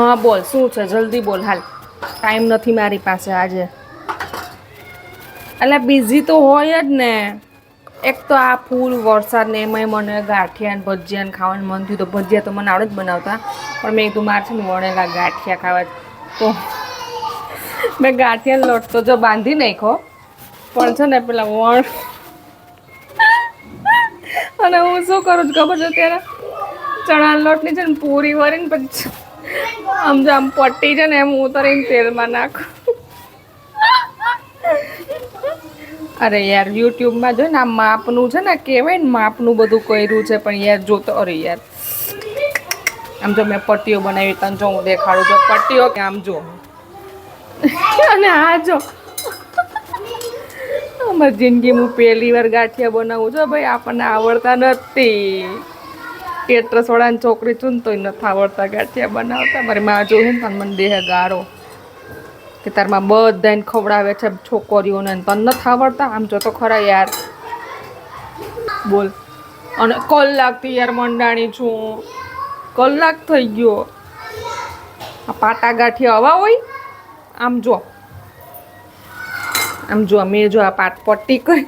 હા, બોલ, શું છે? જલ્દી બોલ, હાલ. ટાઈમ નથી મારી પાસે આજે. એટલે બિઝી તો હોય જ ને. એક તો આ ફૂલ વરસાદ ને એમાંય મને ગાંઠિયા ભજીયાને ખાવાનું મન થયું તો ભજીયા તો મને આવડે જ બનાવતા. પણ મેં કીધું મારે છે ને વણેલા ગાંઠિયા ખાવા તો મેં ગાંઠિયા લોટ તો જો બાંધી નાખ્યો. પણ છે ને પેલા વણ. અને હું શું કરું છું ખબર છે ત્યારે ચણા લોટની છે ને પૂરી વળીને પછી આમ જો આમ પટ્ટી છે ને એમ ઉતરીને તેલમાં નાખું. અરે યાર, યુટ્યુબમાં જો ને આ માપનું છે ને, કહેવાય ને માપનું બધું કર્યું છે, પણ યાર જોતો અરે યાર. આમ જો મેં પટ્ટીઓ બનાવી, તને જો હું દેખાડું છું. પટ્ટીઓ કે આમ જો. અને આ જો. અમારી જિંદગીમાં પહેલી વાર ગાંઠિયા બનાવું છું. ભાઈ, આપણને આવડતા નથી. ટેટ્રસ વાળાની છોકરી છું ને તોય નથી આવડતા ગાંઠિયા બનાવતા. મારી માં જોઈ ને તને મને દેહ ગારો. કે તારમાં બધાને ખવડાવે છે છોકરીઓને તને નથી આવડતા? આમ જો તો ખરા યાર. બોલ. અને કલાકથી યાર મંડાણી છું. કલાક થઈ ગયો. આ પાટા ગાંઠિયા હવા હોય? આમ જો. આમ જો, મેં જો આ પાટ પટ્ટી કરી.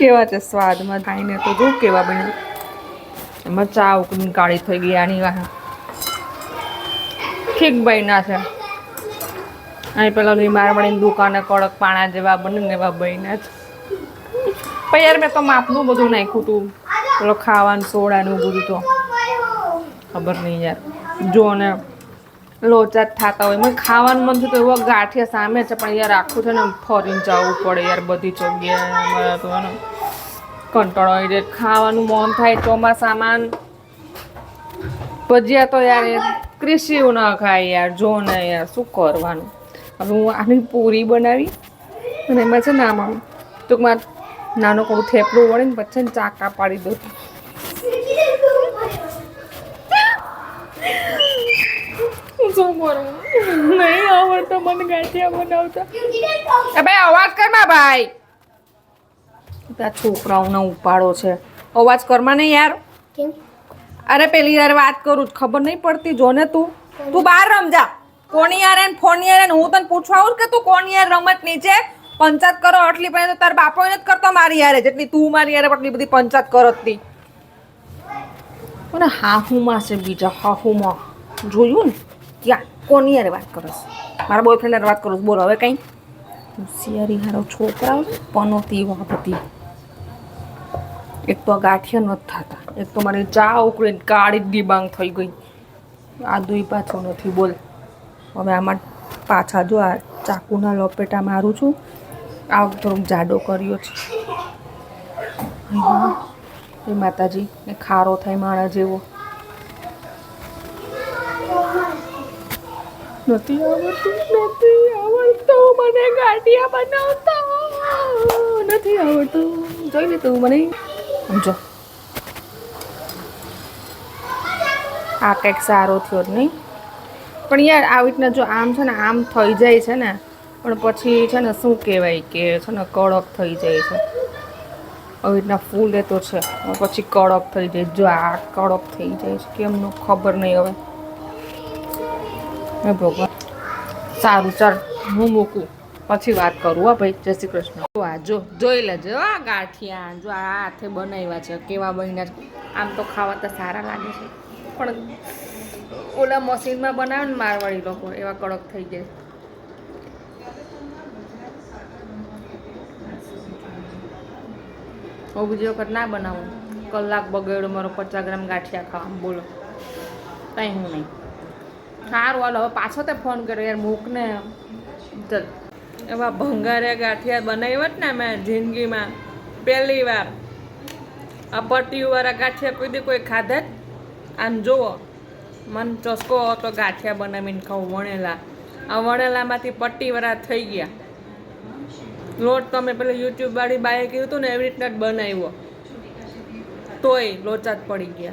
કેવા છે સ્વાદમાં ખાઈને તો જો કેવા બન્યા. એમાં ચા ઉકળીને કાળી થઈ ગઈ, આની વાહ. ઠીક બન્યા છે. અહીં પેલા ઓલી મારવાડીની દુકાને કડક પાણા જેવા બને ને એવા બન્યા છે. પણ યાર મેં તો માપનું બધું નાખ્યું હતું પેલો ખાવાનું, સોડાનું બધું તો. ખબર નહીં યાર. જો ને લોચા જ થતા હોય. મને ખાવાનું મન થતું એવો ગાંઠિયા સામે છે પણ યાર આખું છે ને ફરીને જવું પડે યાર બધી જગ્યાએ કંટાળો આવી જાય. ખાવાનું મન થાય ચોમાસામાં. ભજીયા તો યાર એ ક્રિસ્યુ ન ખાય યાર, જો ને યાર શું કરવાનું. હવે હું આની પૂરી બનાવી અને એમાં છે ને આમાં ટૂંકમાં નાનો કોડું થેપલું વળીને પછી ચાકા પાડી દઉં. શું કરું નહીં આવડતો મને ગાંઠિયા બનાવતા. ભાઈ અવાજ કરમાં ભાઈ. ત્યાં છોકરાઓનો ઉપાડો છે. અવાજ કરમાં નહીં યાર. અરે પેલી યાર વાત કરું જ. ખબર નહીં પડતી જો ને તું. તું બહાર રમજા કોની યાર એને ફોન યાર એને. હું તને પૂછવા આવું કે તું કોની યાર રમત નીચે? પંચાયત કરો આટલી પણ તો તાર બાપો જ કરતો મારી યારે જેટલી તું મારી યારે આટલી બધી પંચાયત કરતતી અને હાહુમાં છે બીજા હાહુમાં. જોયું ને? ક્યાં કોની યારે વાત કરસ મારા બોયફ્રેન્ડ યાર વાત કરો છો? બોલો, હવે કંઈ? હોશિયારી હારો છોકરા પનોતી વાપતી એક તો ગાંઠિયા નથી થતા. એક તો મારી ચા ઉકળીને કાળી ડિબાંગ થઈ ગઈ. આ દુઈ પાછું નથી, બોલ. હવે આમાં પાછા જો આ ચાકુના લપેટા મારું છું આ થોડોક જાડો કર્યો છે. એ માતાજી, એ ખારો થાય માણા જેવો. નથી આવડતું નથી આવડતું. મને ગાંઠિયા બનાવતા. નથી આવડતું. જોઈ લે તું મને. સમજો આ કંઈક સારો થયો જ નહીં. પણ યાર, આવી રીતના જો આમ છે ને, આમ થઈ જાય છે ને, પણ પછી છે ને શું કહેવાય કે છે ને, કડક થઈ જાય છે. આવી રીતના ફૂલે તો છે પછી કડક થઈ જાય. જો આ કડક થઈ જાય છે, કેમનું ખબર નહીં હવે. હે ભગવાન. સારું, ચાલ, હું મૂકું. પછી વાત કરું, હા ભાઈ. જય શ્રી કૃષ્ણ. જો આ, જો, જોઈ લેજો આ ગાંઠિયા. જો આ હાથે બનાવ્યા છે, કેવા બન્યા છે. આમ તો ખાવા તો સારા લાગે છે. પણ ઓલા મશીનમાં બનાવે ને મારવાડી લોકો, એવા કડક થઈ જાય. હું બીજી વખત ના બનાવું. કલાક બગડ્યો મારો પચાસ ગ્રામ ગાંઠિયા ખાવા. બોલો. કંઈ હું નહીં. સારું, હાલો, હવે પાછો તે ફોન કર્યો, યાર, મૂકને. એવા ભંગારે ગાંઠિયા બનાવ્યા જ ને મેં જિંદગીમાં. પહેલી વાર. આ પટ્ટીવાળા ગાંઠિયા કોઈ કોઈ ખાધા જ? આમ જુઓ. મન ચસ્કો હતો ગાંઠિયા બનાવીને ખાઉં વણેલા. આ વણેલામાંથી પટ્ટીવાળા થઈ ગયા. લોટ તમે પેલા યુટ્યુબ વાળી બાએ કીધું હતું ને, એવી રીતના જ બનાવ્યો. તોય લોચા જ પડી ગયા.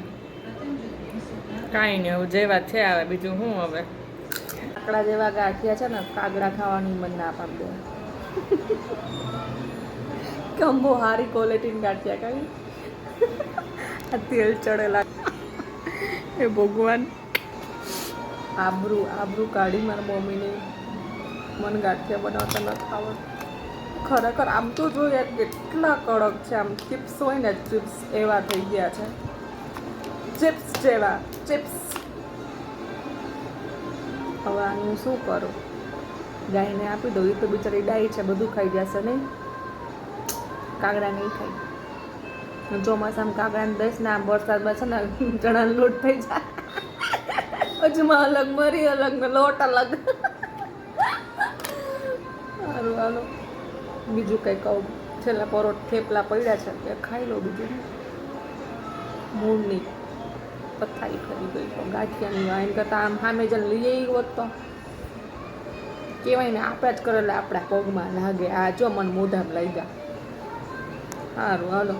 કાંઈ નહીં, હવે જેવા છે આવે બીજું શું હવે? કાકડા જેવા ગાંઠિયા છે ને, કાગડા ખાવાની મન ના પામ. દે કંબો સારી ક્વોલિટીની ગાંઠિયા કાંઈ આ તેલ ચડેલા. એ ભગવાન. આબરૂ આબરૂ કાઢી મારા મમ્મીને. મને ગાંઠિયા બનાવતા નથી આવડતું ખરેખર આમ તો જોઈએ કેટલા કડક છે, આમ ચિપ્સ હોય ને ચિપ્સ એવા થઈ ગયા છે. ચિપ્સ જેવા ચિપ્સ હવે આનું શું કરું? ગાયને આપી દઉં, એ તો બિચારી ડાય છે, બધું ખાઈ જશે નહીં. કાગડા નહીં ખાય. ચોમાસામાં કાગડાને દઈશ ને આમ વરસાદમાં છે ને ચણા લોટ થઈ જાય. અજમા અલગ, મરી અલગ ને લોટ અલગ. સારું, હાલો. બીજું કંઈ કહું. છેલ્લા પરોઠ થેપલા પડ્યા છે એ ખાઈ લો બીજું. મૂળની. પથારી કરી ગઈ તો ગાંઠિયાની વાઈન કરતાં આમ સામે જઈને લઈ આવી હોત તો. કહેવાય ને, આપણા જ કરેલા આપણા પગમાં લાગે. આ જો મને મોઢામાં લઈ જા સારું હાલો.